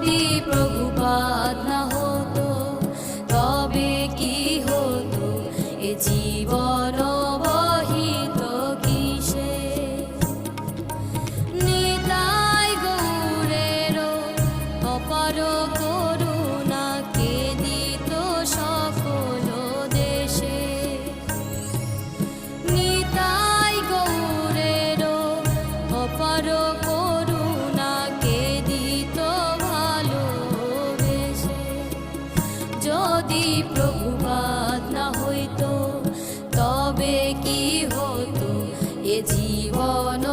যদি প্রভুপাদ না হতো তবে কি হতো? এ জীবন নিতাই গৌরের দেশে। নিতাই গৌরের যদি প্রভুপাত না হইতো তবে কি হতো? এ জীবন